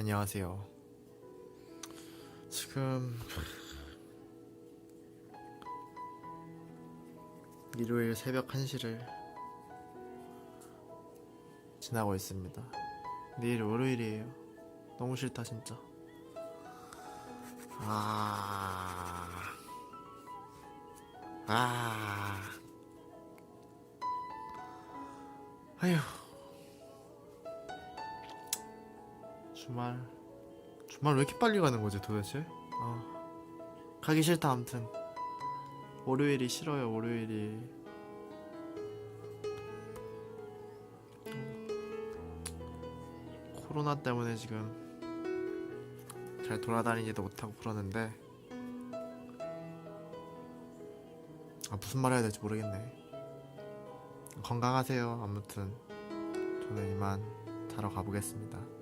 안녕하세요. 지금 일요일 새벽 1시를 지나고 있습니다. 내일 월요일이에요. 너무 싫다 진짜. 아. 아. 아휴. 주말. 주말 왜 이렇게 빨리 가는 거지 도대체? 아 가기 싫다 아무튼. 월요일이 싫어요 월요일이. 코로나 때문에 지금 잘 돌아다니지도 못하고 그러는데. 아 무슨 말 해야 될지 모르겠네. 건강하세요 아무튼. 저는 이만 자러 가보겠습니다